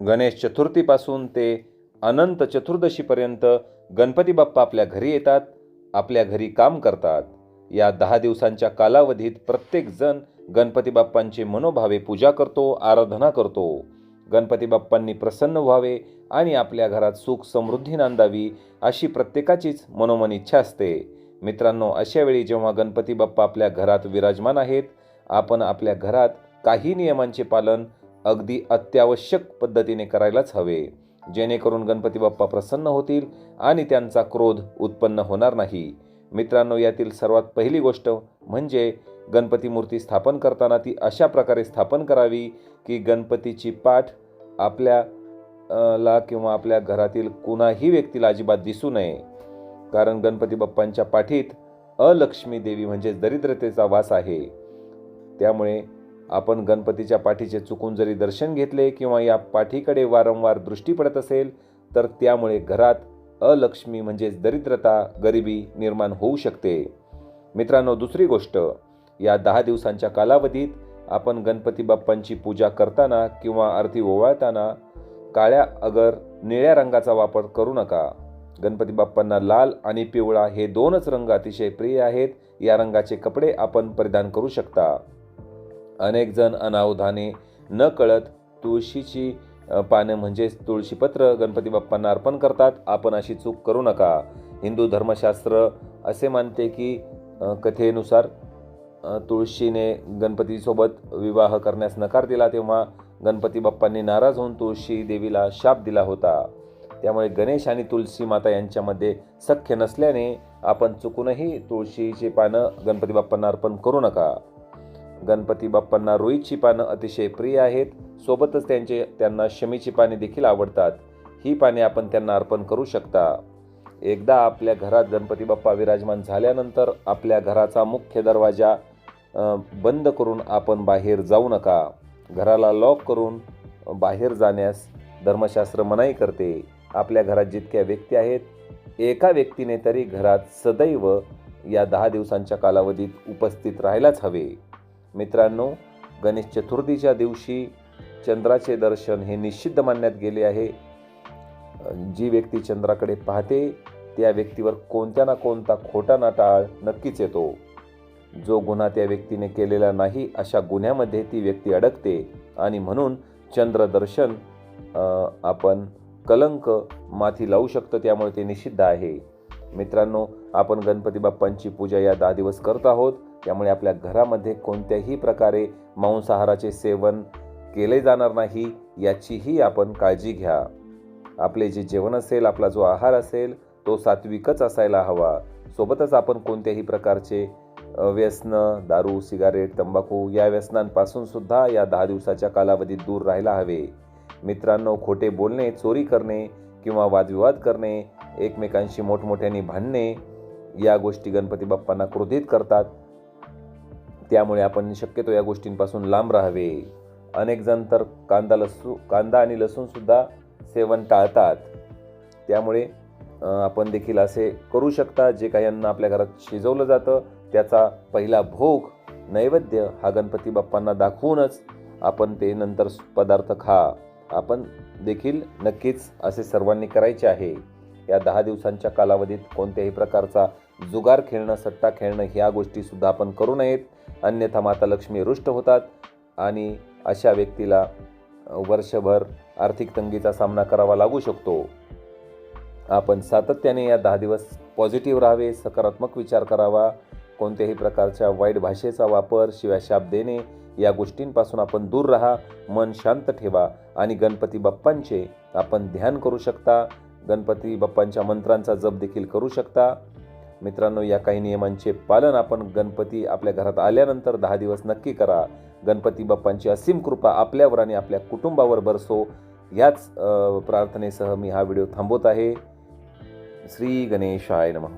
गणेश चतुर्थीपासून ते अनंत चतुर्दशीपर्यंत गणपती बाप्पा आपल्या घरी येतात आपल्या घरी काम करतात. या दहा दिवसांच्या कालावधीत प्रत्येकजण गणपती बाप्पांची मनोभावे पूजा करतो आराधना करतो. गणपती बाप्पांनी प्रसन्न व्हावे आणि आपल्या घरात सुख समृद्धी नांदावी अशी प्रत्येकाचीच मनोमन इच्छा असते. मित्रांनो अशा वेळी जेव्हा गणपती बाप्पा आपल्या घरात विराजमान आहेत आपण आपल्या घरात काही नियमांचे पालन अगदी अत्यावश्यक पद्धतीने करायलाच हवे. जेणेकरून गणपती बाप्पा प्रसन्न होतील आणि त्यांचा क्रोध उत्पन्न होणार नाही. मित्रांनो यातील सर्वात पहिली गोष्ट म्हणजे गणपती मूर्ती स्थापन करताना ती अशा प्रकारे स्थापन करावी की गणपतीची पाठ आपल्या ला किंवा आपल्या घरातील कुणाही व्यक्तीला अजिबात दिसू नये. कारण गणपती बाप्पांच्या पाठीत अलक्ष्मी देवी म्हणजेच दरिद्रतेचा वास आहे. त्यामुळे आपण गणपतीच्या पाठीचे चुकून जरी दर्शन घेतले किंवा या पाठीकडे वारंवार दृष्टी पडत असेल तर त्यामुळे घरात अलक्ष्मी म्हणजेच दरिद्रता गरिबी निर्माण होऊ शकते. मित्रांनो दुसरी गोष्ट या दहा दिवसांच्या कालावधीत आपण गणपती बाप्पांची पूजा करताना किंवा आरती ओवाळताना काळ्या अगर निळ्या रंगाचा वापर करू नका. गणपती बाप्पांना लाल आणि पिवळा हे दोनच रंग अतिशय प्रिय आहेत. या रंगाचे कपडे आपण परिधान करू शकता. अनेक जण अनावधाने न कळत तुळशीची पानं म्हणजेच तुळशीपत्र गणपती बाप्पांना अर्पण करतात. आपण अशी चूक करू नका. हिंदू धर्मशास्त्र असे मानते की कथेनुसार तुळशीने गणपतीसोबत विवाह करण्यास नकार दिला तेव्हा गणपती बाप्पांनी नाराज होऊन तुळशी देवीला शाप दिला होता. त्यामुळे गणेश आणि तुळशी माता यांच्यामध्ये सख्य नसल्याने आपण चुकूनही तुळशीची पानं गणपती बाप्पांना अर्पण करू नका. गणपती बाप्पांना रुईची पानं अतिशय प्रिय आहेत. सोबतच त्यांचे त्यांना शमीची पाने देखील आवडतात. ही पाने आपण त्यांना अर्पण करू शकता. एकदा आपल्या घरात गणपती बाप्पा विराजमान झाल्यानंतर आपल्या घराचा मुख्य दरवाजा बंद करून आपण बाहेर जाऊ नका. घराला लॉक करून बाहेर जाण्यास धर्मशास्त्र मनाई करते. आपल्या घरात जितक्या व्यक्ती आहेत एका व्यक्तीने तरी घरात सदैव या दहा दिवसांच्या कालावधीत उपस्थित राहायलाच हवे. मित्रांनो गणेश चतुर्थीच्या दिवशी चंद्राचे दर्शन हे निषिद्ध मानण्यात गेले आहे. जी व्यक्ती चंद्राकडे पाहते त्या व्यक्तीवर कोणत्या ना कोणता खोटा नाटाळ नक्कीच येतो. जो गुन्हा त्या व्यक्तीने केलेला नाही अशा गुन्ह्यामध्ये ती व्यक्ती अडकते आणि म्हणून चंद्रदर्शन आपण कलंक माथी लावू शकतो त्यामुळे ते निषिद्ध आहे. मित्रांनो आपण गणपती बाप्पांची पूजा या दहा दिवस करत आहोत. त्यामुळे आपल्या घरामध्ये कोणत्याही प्रकारे मांसाहाराचे सेवन केले जाणार नाही याचीही आपण काळजी घ्या. आपले जे जेवण असेल आपला जो आहार असेल तो सात्विकच असायला हवा. सोबतच आपण कोणत्याही प्रकारचे व्यसनं दारू सिगारेट तंबाखू या व्यसनांपासून सुद्धा या दहा दिवसाच्या कालावधीत दूर राहायला हवे. मित्रांनो खोटे बोलणे चोरी करणे किंवा वादविवाद करणे एकमेकांशी मोठमोठ्याने भांडणे या गोष्टी गणपती बाप्पांना क्रोधित करतात. त्यामुळे आपण शक्यतो या गोष्टींपासून लांब राहावे. अनेक जण तर कांदा लसू कांदा आणि लसूणसुद्धा सेवन टाळतात. त्यामुळे आपण देखील असे करू शकता जे काही अन्न आपल्या घरात शिजवलं जातं त्याचा पहिला भोग नैवेद्य हा गणपती बाप्पांना दाखवूनच आपण ते नंतर पदार्थ खा. आपण देखील नक्कीच असे सर्वांनी करायचे आहे. या दहा दिवसांच्या कालावधीत कोणत्याही प्रकारचा जुगार खेळणं सट्टा खेळणं ह्या गोष्टीसुद्धा आपण करू नयेत. अन्यथा माता लक्ष्मी रुष्ट होतात आणि अशा व्यक्तीला वर्षभर आर्थिक तंगीचा सामना करावा लागू शकतो. आपण सातत्याने या दहा दिवस पॉझिटिव्ह राहावे सकारात्मक विचार करावा. कोणत्याही प्रकारच्या वाईट भाषेचा वापर शिवाय शाप देणे या गोष्टींपासून आपण दूर राहा मन शांत ठेवा आणि गणपती बाप्पांचे आपण ध्यान करू शकता. गणपती बाप्पांच्या मंत्रांचा जप देखील करू शकता. मित्रांनो या काही नियमांचे पालन आपण गणपती आपल्या घरात आल्यानंतर दहा दिवस नक्की करा. गणपती बाप्पांची असीम कृपा आपल्यावर आणि आपल्या कुटुंबावर बरसो. याच प्रार्थनेसह मी हा व्हिडिओ थांबवत आहे. श्री गणेशाय नमः.